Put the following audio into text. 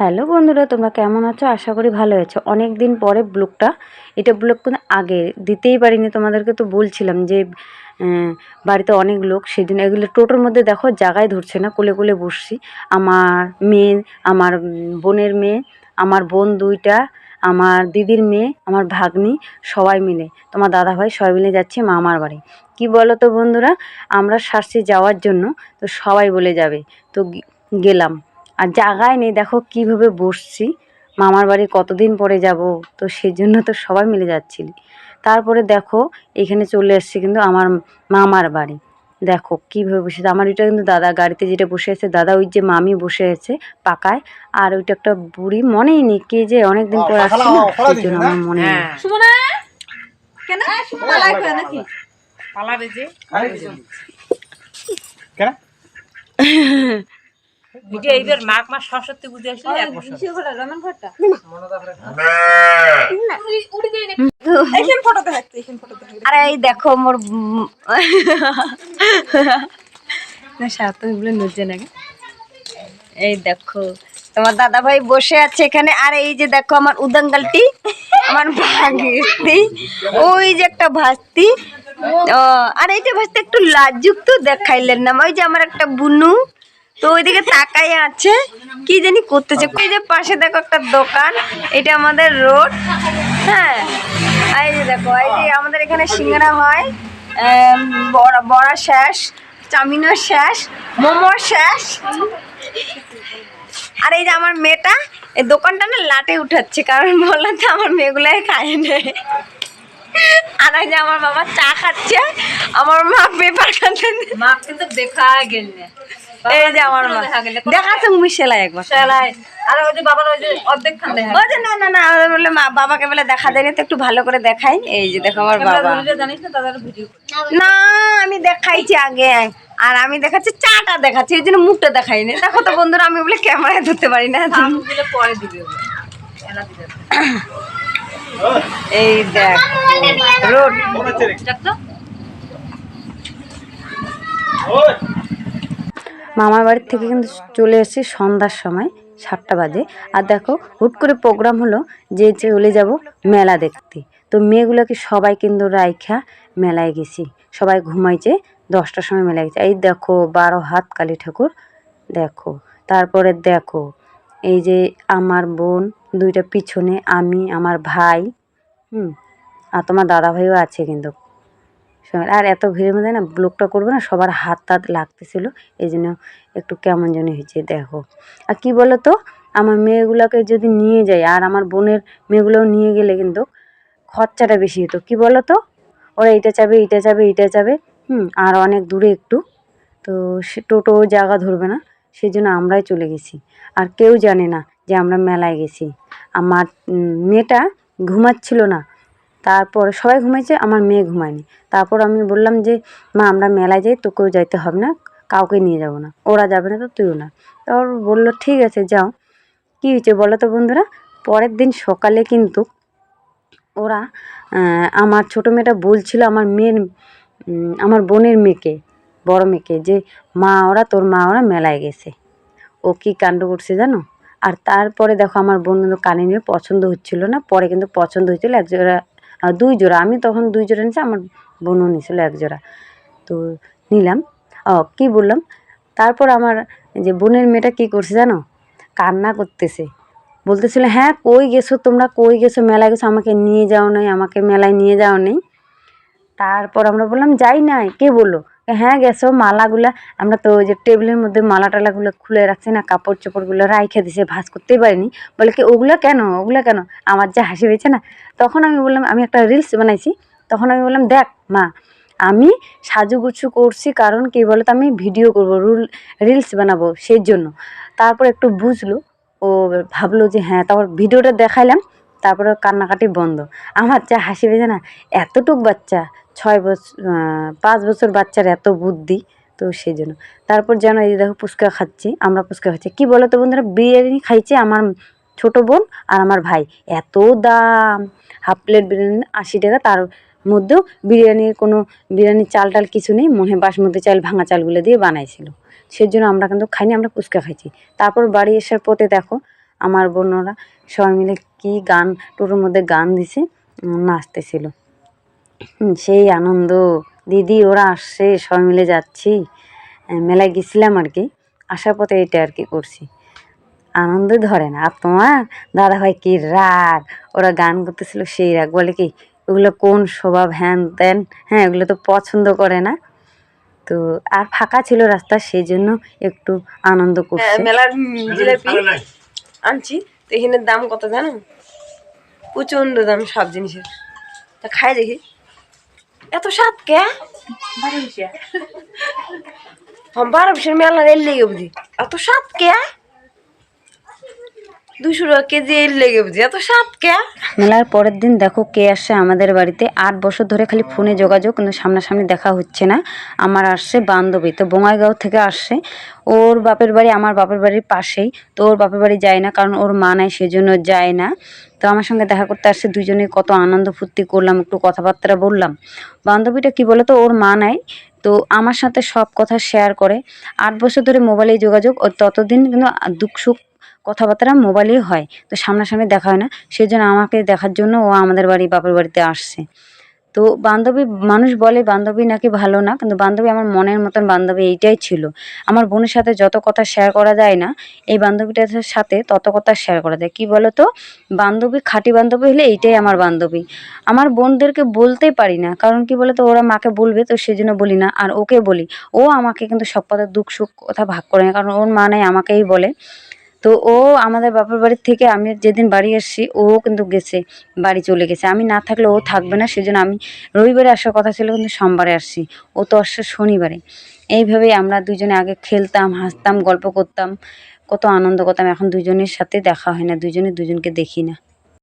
Hello বন্ধুরা, তোমরা কেমন আছো? আশা করি ভালো আছো। অনেক দিন পরে ব্লগটা। এটা ব্লগ কিন্তু আগে দিতেই পারিনি, তোমাদেরকে তো বলছিলাম যে বাড়িতে অনেক লোক, সেদিন এগুলো টোটোর মধ্যে দেখো, জায়গায় ধরছে না, কোলে কোলে বসছি। আমার মেয়ে, আমার বোনের মেয়ে, আমার বোন দুইটা, আমার দিদির মেয়ে, আমার ভাগ্নি, সবাই মিলে। তোমার দাদা ভাই সবাই মিলে যাচ্ছি মামার বাড়ি। কি বলো তো বন্ধুরা, আমরা সারসি যাওয়ার জন্য তো সবাই বলে যাবে। তো গেলাম। আর জায়গায় নেই দেখো কীভাবে বসছি। মামার বাড়ি কতদিন পরে যাব তো সেই জন্য তো সবাই মিলে যাচ্ছিলি। তারপরে দেখো এখানে চলে এসছে কিন্তু আমার মামার বাড়ি। দেখো কীভাবে বসে আছে। আমার ওইটা কিন্তু দাদা গাড়িতে যেটা বসে আছে দাদা ওই যে মামি বসে আছে পাকায়। আর ওইটা একটা বুড়ি মনেই নেই কে যে অনেকদিন পর আসছে না সেই জন্য আমার মনে নেই। সুমনা? কেন? এইবার মাঘ মাস সরস্বতী আসলে এক বছর। আরে এই দেখো মোর না সাথে বলে নজে নাকি এই দেখো তোমার দাদা ভাই বসে আছে এখানে। আর এই যে দেখো আমার উদাঙ্গালটি আমার ভাগিস্তি ওই যে একটা ভাস্তি। ও, আর এই যে ভাস্তি একটু লাজুক তো দেখাইলেন না। ওই যে আমার একটা বুনু। তো ওইদিকে তাকাই আছে, কি জানি করতেছে। এই যে পাশে দেখো একটা দোকান, এটা আমাদের রোড হ্যাঁ? এই যে দেখো, এই যে আমাদের এখানে সিঙ্গারা হয় বড়া বড়া শেষ চাউমিনও শেষ, মোমো শেষ। আর এই যে আমার মেয়েটা, এই দোকানটা না লাটে উঠাচ্ছে, কারণ বললাম তো আমার মেয়েগুলাই খায় নেই আর এই যে আমার বাবা চা খাচ্ছে, আমার মা পেপার খাচ্ছে। মা কিন্তু দেখা গেল। না এই যে আমার মা। দেখাচ্ছে মুই সেলাই একবার। সেলাই। আর ওই যে বাবার ওই যে অর্ধেক খান দেখা ওই যে না না না মা বাবাকে বলে দেখা দেয়নি তো একটু ভালো করে দেখাই। এই যে দেখো আমার বাবা। জানিস না তাদের ভিডিও না আমি দেখাইছি আগে। আর আমি দেখাচ্ছি চাটা দেখাচ্ছি এই জন্য মুখটা দেখাইনি। দেখো তো বন্ধুরা আমি বলে ক্যামেরায় ধরতে পারি না। পরে দিবে এই দেখ। রোড। মামার বাড়ির থেকে কিন্তু চলে এসেছি সন্ধ্যার সময়, সাতটা বাজে। আর দেখো, হুট করে প্রোগ্রাম হলো যে চলে যাব মেলা দেখতে। তো মেয়েগুলোকে সবাই কিন্তু রাইখা মেলায় গেছি। সবাই ঘুমাইছে, দশটার সময় মেলায় গেছে। এই দেখো, বারো হাত কালী ঠাকুর, দেখো। তারপরে দেখো, এই যে আমার বোন, দুইটা পিছনে আমি, আমার ভাই, হুম, আর তোমার দাদা ভাইও আছে কিন্তু। আর এত ভিড়ের মধ্যে না ব্লগটা করব না, সবার হাত তাত লাগতেছিল এই জন্য একটু কেমন যেন হয়েছে, দেখো। আর কি বলো তো আমার মেয়েগুলোকে যদি নিয়ে যাই, আর আমার বোনের মেয়েগুলোও নিয়ে গেলে কিন্তু খরচাটা বেশি হতো। কি বলো তো ওরা এইটা চাবে এইটা চাবে এইটা চাবে, হুম, আর অনেক দূরে একটু। তো সে টোটো জায়গা ধরবে না সেই জন্য আমরাই চলে গেছি। আর কেউ জানে না যে আমরা মেলায় গেছি। আমার মেয়েটা ঘুমাচ্ছিল না তারপরে সবাই ঘুমাইছে আমার মেয়ে ঘুমায়নি। তারপর আমি বললাম যে মা আমরা মেলায় যাই তোকেও যাইতে হবে না কাউকে নিয়ে যাব না ওরা যাবে না তো তুইও না। তারপর বলল ঠিক আছে যাও। কী হয়েছে বলো তো বন্ধুরা? পরের দিন সকালে কিন্তু ওরা আমার ছোটো মেয়েটা বলছিল আমার মেয়ের আমার বোনের মেয়েকে বড় মেয়েকে যে মা ওরা তোর মা ওরা মেলায় গেছে। ও কি কাণ্ড করছে জানো? আর তারপরে দেখো আমার বোন কিন্তু কানে নিয়ে পছন্দ হচ্ছিল না পরে কিন্তু পছন্দ হয়েছিল এক জোড়া আহ, দুই জোড়া, আমি তখন দুই জোড়া নিয়েছি, আমার বোনও নিয়েছিল এক জোড়া। তো নিলাম। ও, কি বললাম? তারপর আমার যে বোনের মেয়েটা কি করছে জানো? কান্না করতেছে। বলতেছিল হ্যাঁ কই গেছো তোমরা? কই গেছো? মেলায় গেছো? আমাকে নিয়ে যাও নাই, আমাকে মেলায় নিয়ে যাও নেই। তারপর আমরা বললাম, যাই নাই। কে বলল? হ্যাঁ গেছো, মালাগুলা আমরা তো ওই যে টেবিলের মধ্যে মালা টালাগুলো খুলে রাখছি না কাপড় চোপড়গুলো রাইখে দিছে, ভাঁজ করতেই পারিনি। বলে কি, ওগুলো কেন? ওগুলো কেন? আমার যা হাসি পেয়েছে না? তখন আমি বললাম, আমি একটা রিলস বানাইছি, তখন আমি বললাম, দেখ, মা, আমি সাজুগুজু করছি কারণ কি বলো তো আমি ভিডিও করব, রুল, রিলস বানাবো সেই জন্য। তারপর একটু বুঝলো, ও ভাবলো যে হ্যাঁ তারপর ভিডিওটা দেখাইলাম তারপরে কান্নাকাটি বন্ধ। আমার যা হাসি পেয়েছে না, এতটুক বাচ্চা, ছয় বছর পাঁচ বছর বাচ্চার এত বুদ্ধি, তো সেই জন্য। তারপর যেন এই দেখো ফুচকা খাচ্ছি, আমরা ফুচকা খাচ্ছি। কী বলো তো বন্ধুরা, বিরিয়ানি খাইছে আমার ছোট বোন আর আমার ভাই। এত দাম, হাফ প্লেট বিরিয়ানি আশি টাকা, তার মধ্যেও বিরিয়ানির কোনো বিরিয়ানির চাল টাল কিছু নেই, মনে বাসমতি চাল, ভাঙা চালগুলো দিয়ে বানাইছিল। সেই জন্য আমরা কিন্তু খাইনি, আমরা ফুচকা খাইছি। তারপর বাড়ি আসার পথে দেখো, আমার বোনরা সবাই মিলে কী গান টোটোর মধ্যে গান দিছে নাচতেছিল। সেই আনন্দ দিদি ওরা আসছে সবাই মিলে যাচ্ছি। মেলায় গেছিলাম আর কি আসার পথে এটা আর কি করছি। আনন্দ ধরে না। আর তোমার দাদা ভাই কি রাগ ওরা গান করতেছিল সেই রাগ। বলে কি ওগুলো কোন স্বভাব? হ্যান ত্যান? হ্যাঁ এগুলো তো পছন্দ করে না। তো আর ফাঁকা ছিল রাস্তা সেই জন্য একটু আনন্দ হ্যাঁ, করছে। মেলার জিলাপি আনছি। তো এখানে দাম কত জানো? প্রচণ্ড দাম সব জিনিসের। তা খাই দেখি। এত স্বাদ কে? হ্যাঁ, বারো বিশের মেলা রেল লেগে বুঝি। এত স্বাদ কে? দুশো টাকা কেজি এর লেগে বুঝি। এত স্বাদ কে? মেলার পরের দিন দেখো কে আসছে আমাদের বাড়িতে। আট বছর ধরে খালি ফোনে যোগাযোগ, কিন্তু সামনাসামনি দেখা হচ্ছে না। আমার আসছে বান্ধবী, তো বঙ্গাইগাঁও থেকে আসছে। ওর বাপের বাড়ি আমার বাপের বাড়ির পাশেই, তো ওর বাপের বাড়ি যায় না কারণ ওর মা নাই, সেজন্য যায় না। তো আমার সঙ্গে দেখা করতে আসছে দুজনে কত আনন্দ ফুর্তি করলাম, একটু কথাবার্তা বললাম। বান্ধবীটা কি বলো তো, ওর মা নাই। তো আমার সাথে সব কথা শেয়ার করে। আট বছর ধরে মোবাইলে যোগাযোগ, ও ততদিন কিন্তু দুঃখ সুখ কথাবার্তা মোবাইলেই হয়, তো সামনাসামনি দেখা হয় না। সেই জন্য আমাকে দেখার জন্য ও আমাদের বাড়ি, বাপের বাড়িতে আসছে। তো বান্ধবী, মানুষ বলে বান্ধবী নাকি ভালো না, কিন্তু বান্ধবী আমার মনের মতন বান্ধবী এইটাই ছিল। আমার বোনের সাথে যত কথা শেয়ার করা যায় না, এই বান্ধবীটার সাথে তত কথা শেয়ার করা যায়। কি বলো তো বান্ধবী, খাঁটি বান্ধবী হলে এইটাই আমার বান্ধবী। আমার বোনদেরকে বলতেই পারি না, কারণ কি বলো তো ওরা মাকে বলবে, তো সেই জন্য বলি না, আর ওকে বলি। ও আমাকে কিন্তু সব কথা দুঃখ সুখ কথা ভাগ করে না, কারণ ওর মা নাই, আমাকেই বলে। তো ও আমাদের বাপের বাড়ির থেকে আমি যেদিন বাড়ি এসেছি ও কিন্তু গেছে, বাড়ি চলে গেছে। আমি না থাকলে ও থাকবে না, সেজন্য আমি রবিবারে আসার কথা ছিল, কিন্তু সোমবারে আসছি। ও তো আসছে শনিবারে। এইভাবেই আমরা দুজনে আগে খেলতাম, হাসতাম, গল্প করতাম, কত আনন্দ করতাম। এখন দুজনের সাথে দেখা হয় না, দুজনে দুজনকে দেখি না।